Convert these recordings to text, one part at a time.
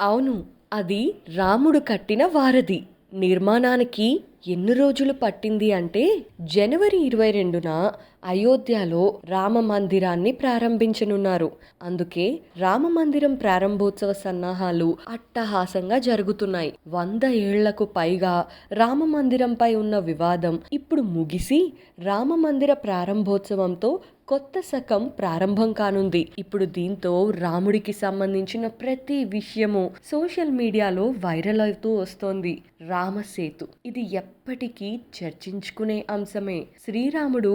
అవును అది రాముడు కట్టిన వారధి. నిర్మాణానికి ఎన్ని రోజులు పట్టింది అంటే జనవరి ఇరవై రెండున అయోధ్యలో రామ మందిరాన్ని ప్రారంభించనున్నారు. అందుకే రామ మందిరం ప్రారంభోత్సవ సన్నాహాలు అట్టహాసంగా జరుగుతున్నాయి. వంద ఏళ్ళకు పైగా రామ మందిరంపై ఉన్న వివాదం ఇప్పుడు ముగిసి రామ మందిర ప్రారంభోత్సవంతో కొత్త శకం ప్రారంభం కానుంది. ఇప్పుడు దీంతో రాముడికి సంబంధించిన ప్రతి విషయము సోషల్ మీడియాలో వైరల్ అవుతూ వస్తోంది. రామసేతు ఇది ఎప్పటికీ చర్చించుకునే అంశమే. శ్రీరాముడు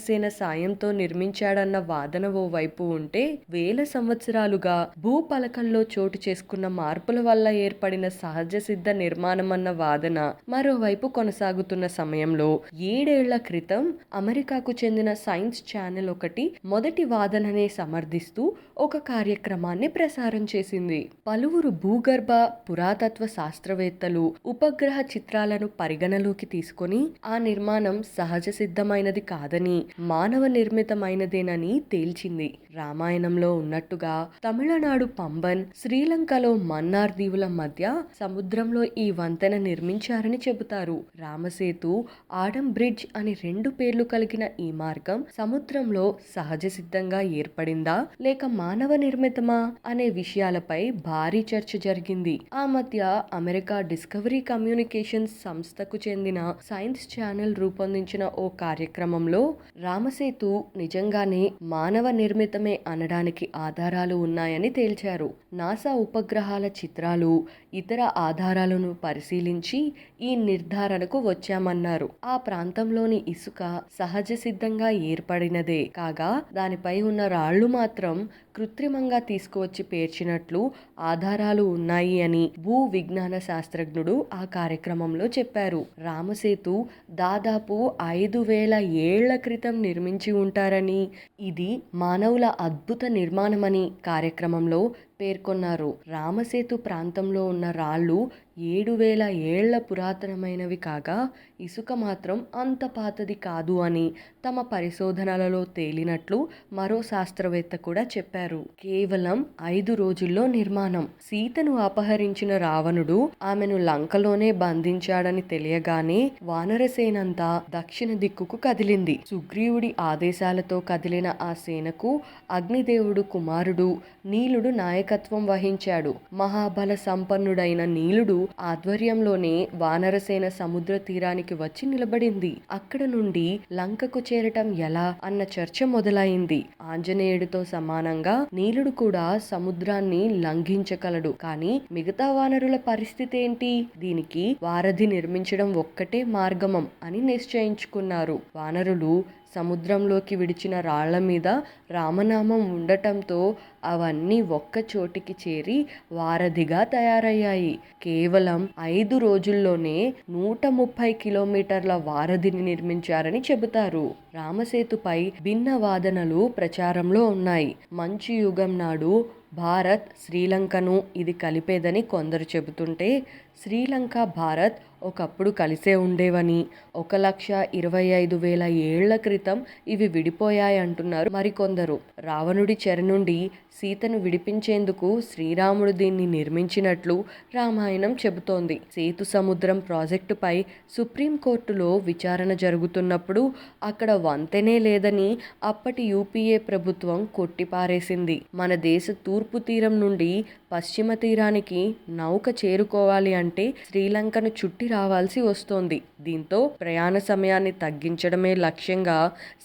వానరసేన సాయంతో నిర్మించాడన్న వాదన ఓ వైపు ఉంటే వేల సంవత్సరాలుగా భూపలకంలో చోటు చేసుకున్న మార్పుల వల్ల ఏర్పడిన సహజ సిద్ధ నిర్మాణం అన్న వాదన మరోవైపు కొనసాగుతున్న సమయంలో ఏడేళ్ళ క్రితం అమెరికాకు చెందిన సైన్స్ ఛానల్ ఒకటి మొదటి వాదననే సమర్థిస్తూ ఒక కార్యక్రమాన్ని ప్రసారం చేసింది. పలువురు భూగర్భ పురాతత్వ శాస్త్రవేత్తలు ఉపగ్రహ చిత్రాలను పరిగణలోకి తీసుకొని ఆ నిర్మాణం సహజ సిద్ధమైనది కాదని మానవ నిర్మితమైనదేనని తేల్చింది. రామాయణంలో ఉన్నట్టుగా తమిళనాడు పంబన్ శ్రీలంకలో మన్నార్ దీవుల మధ్య సముద్రంలో ఈ వంతెన నిర్మించారని చెబుతారు. రామసేతు ఆడం బ్రిడ్జ్ అని రెండు పేర్లు కలిగిన ఈ మార్గం సముద్రంలో సహజ సిద్ధంగా ఏర్పడిందా లేక మానవ నిర్మితమా అనే విషయాలపై భారీ చర్చ జరిగింది. ఆ మధ్య అమెరికా డిస్కవరీ కమ్యూనికేషన్స్ సంస్థకు చెందిన సైన్స్ ఛానల్ రూపొందించిన ఓ కార్యక్రమంలో రామసేతు నిజంగానే మానవ నిర్మితమే అనడానికి ఆధారాలు ఉన్నాయని తేల్చారు. నాసా ఉపగ్రహాల చిత్రాలు ఇతర ఆధారాలను పరిశీలించి ఈ నిర్ధారణకు వచ్చామన్నారు. ఆ ప్రాంతంలోని ఇసుక సహజ సిద్ధంగా ఏర్పడినదే కాగా దానిపై ఉన్న రాళ్ళు మాత్రం కృత్రిమంగా తీసుకువచ్చి పేర్చినట్లు ఆధారాలు ఉన్నాయి అని భూ విజ్ఞాన శాస్త్రజ్ఞుడు ఆ కార్యక్రమంలో చెప్పారు. రామసేతు దాదాపు ఐదు వేల ఏళ్ళ క్రితం నిర్మించి ఉంటారని ఇది మానవుల అద్భుత నిర్మాణమని కార్యక్రమంలో పేర్కొన్నారు. రామసేతు ప్రాంతంలో ఉన్న రాళ్ళు ఏడు వేల ఏళ్ళ పురాతనమైనవి కాగా ఇసుక మాత్రం అంత పాతది కాదు అని తమ పరిశోధనలలో తేలినట్లు మరో శాస్త్రవేత్త కూడా చెప్పారు. కేవలం ఐదు రోజుల్లో నిర్మాణం. సీతను అపహరించిన రావణుడు ఆమెను లంకలోనే బంధించాడని తెలియగానే వానరసేనంతా దక్షిణ దిక్కుకు కదిలింది. సుగ్రీవుడి ఆదేశాలతో కదిలిన ఆ సేనకు అగ్నిదేవుడు కుమారుడు నీలుడు నాయకత్వం వహించాడు. మహాబల సంపన్నుడైన నీలుడు ఆధ్వర్యంలోనే వానరసేన సముద్ర తీరానికి వచ్చి నిలబడింది. అక్కడ నుండి లంకకు చేరటం ఎలా అన్న చర్చ మొదలైంది. ఆంజనేయుడితో సమానంగా నీలుడు కూడా సముద్రాన్ని లంఘించగలడు. కానీ మిగతా వానరుల పరిస్థితి ఏంటి? దీనికి వారధి నిర్మించడం ఒక్కటే మార్గమం అని నిశ్చయించుకున్నారు. వానరులు సముద్రంలోకి విడిచిన రాళ్ళ మీద రామనామం ఉండటంతో అవన్నీ ఒక్క చోటికి చేరి వారధిగా తయారయ్యాయి. కేవలం ఐదు రోజుల్లోనే నూట ముప్పై కిలోమీటర్ల వారధిని నిర్మించారని చెబుతారు. రామసేతుపై భిన్న వాదనలు ప్రచారంలో ఉన్నాయి. మంచు యుగం నాడు భారత్ శ్రీలంకను ఇది కలిపేదని కొందరు చెబుతుంటే శ్రీలంక భారత్ ఒకప్పుడు కలిసే ఉండేవని. ఒక లక్ష ఇరవై ఐదు వేల ఏళ్ళ క్రితం ఇవి విడిపోయాయంటున్నారు మరికొందరు. రావణుడి చెర నుండి సీతను విడిపించేందుకు శ్రీరాముడు దీన్ని నిర్మించినట్లు రామాయణం చెబుతోంది. సేతు సముద్రం ప్రాజెక్టుపై సుప్రీంకోర్టులో విచారణ జరుగుతున్నప్పుడు అక్కడ వంతెనే లేదని అప్పటి యూపీఏ ప్రభుత్వం కొట్టిపారేసింది. మన దేశ తూర్పు తూర్పు తీరం నుండి పశ్చిమ తీరానికి నౌక చేరుకోవాలి అంటే శ్రీలంకను చుట్టి రావాల్సి వస్తోంది. దీంతో ప్రయాణ సమయాన్ని తగ్గించడమే లక్ష్యంగా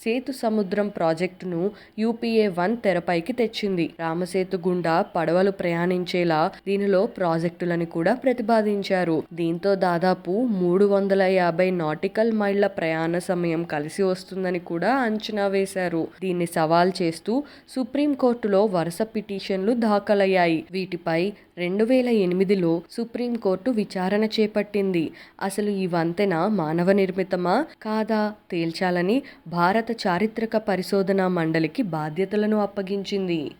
సేతు సముద్రం ప్రాజెక్టును యూపీఏ వన్ తెరపైకి తెచ్చింది. రామసేతు గుండా పడవలు ప్రయాణించేలా దీనిలో ప్రాజెక్టులను కూడా ప్రతిపాదించారు. దీంతో దాదాపు మూడు వందల యాభై నాటికల్ మైళ్ళ ప్రయాణ సమయం కలిసి వస్తుందని కూడా అంచనా వేశారు. దీన్ని సవాల్ చేస్తూ సుప్రీంకోర్టులో వరుస పిటిషన్లు దాఖలయ్యాయి. వీటిపై రెండు వేల ఎనిమిదిలో సుప్రీంకోర్టు విచారణ చేపట్టింది. అసలు ఈ వంతెన మానవ నిర్మితమా? కాదా? తేల్చాలని భారత చారిత్రక పరిశోధన మండలికి బాధ్యతలను అప్పగించింది.